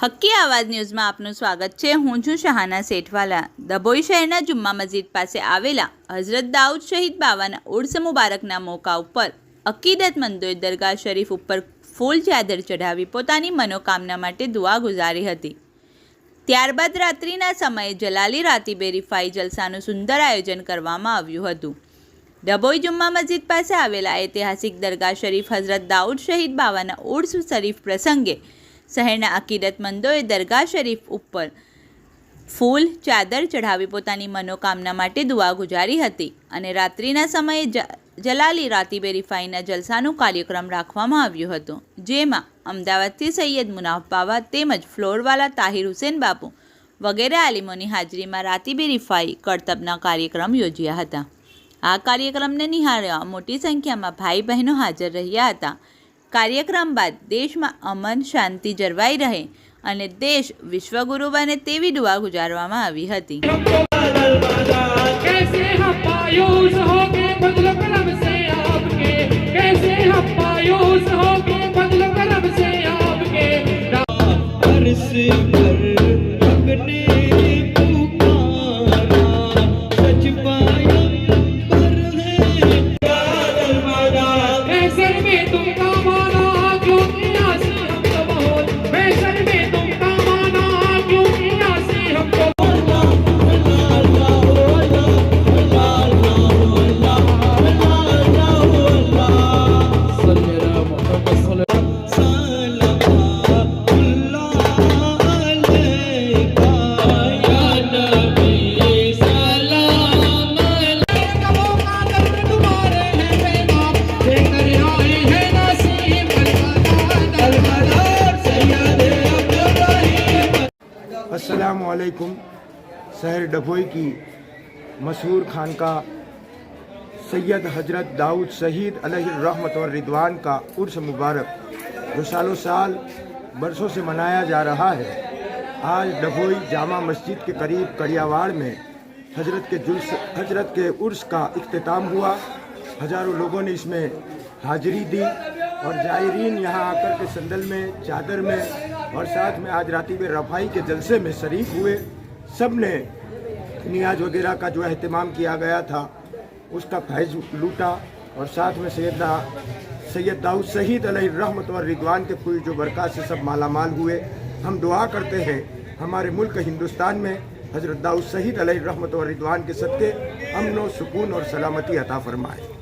આવાજ ન્યૂઝમાં આપનું સ્વાગત છે. હું છું શહાના શેઠવાલા. દભોઈ શહેરના જુમ્મા મસ્જિદ પાસે આવેલા હઝરત દાઉદ શહીદ બાવાના ઉર્સ મુબારકના મોકા ઉપર અકીદતમંદોએ દરગાહ શરીફ ઉપર ફૂલ ચાદર ચઢાવી પોતાની મનોકામના માટે દુઆ ગુજારી હતી. ત્યારબાદ રાત્રિના સમયે જલાલી રાતીબે રિફાઈ જલસાનું સુંદર આયોજન કરવામાં આવ્યું હતું. ડભોઈ જુમ્મા મસ્જિદ પાસે આવેલા ઐતિહાસિક દરગાહ શરીફ હઝરત દાઉદ શહીદ બાવાના ઉર્સ શરીફ પ્રસંગે શહેરના અકીદતમંદોએ દરગાહ શરીફ ઉપર ફૂલ, ચાદર ચઢાવી પોતાની મનોકામના માટે દુઆ ગુજારી હતી અને રાત્રિના સમયે જલાલી રાતીબે રિફાઈના જલસાનું કાર્યક્રમ રાખવામાં આવ્યો હતો, જેમાં અમદાવાદથી સૈયદ મુનાફ બાવા તેમજ ફ્લોરવાલા તાહિર હુસેન બાપુ વગેરે આલિમોની હાજરીમાં રાતીબે રિફાઈ કરતબના કાર્યક્રમ યોજ્યા હતા. આ કાર્યક્રમને નિહાળવા મોટી સંખ્યામાં ભાઈ બહેનો હાજર રહ્યા હતા. કાર્યક્રમ બાદ દેશમાં અમન શાંતિ જળવાઈ રહે અને દેશ વિશ્વગુરુ બને તેવી દુઆ ગુજારવામાં આવી હતી. असलकुम शहर डभोई की मशहूर खानका सैयद हज़रत दाऊद शहीद रहमत और रिदवान का उर्स मुबारक, जो सालों साल बरसों से मनाया जा रहा है। आज डभोई जामा मस्जिद के करीब कड़ियावाड़ में हज़रत के जुल्स, हज़रत के उर्स का अख्ताम हुआ। हज़ारों लोगों ने इसमें हाजिरी दी। और जायरीन यहाँ आकर के संदल में, चादर में और साथ में आज राती में रफाई के जलसे में शरीक हुए। सबने नियाज वगैरह का जो अहतमाम किया गया था, उसका फैज लूटा और साथ में सैयदा, सैयद दाऊद शहीद रहमत और रिदवान के फूल जो बरकत से सब माला माल हुए। हम दुआ करते हैं, हमारे मुल्क हिंदुस्तान में हज़रत दाऊद शहीद रहमत और रिदवान के सदक़े अमन, सुकून और सलामती अता फरमाए।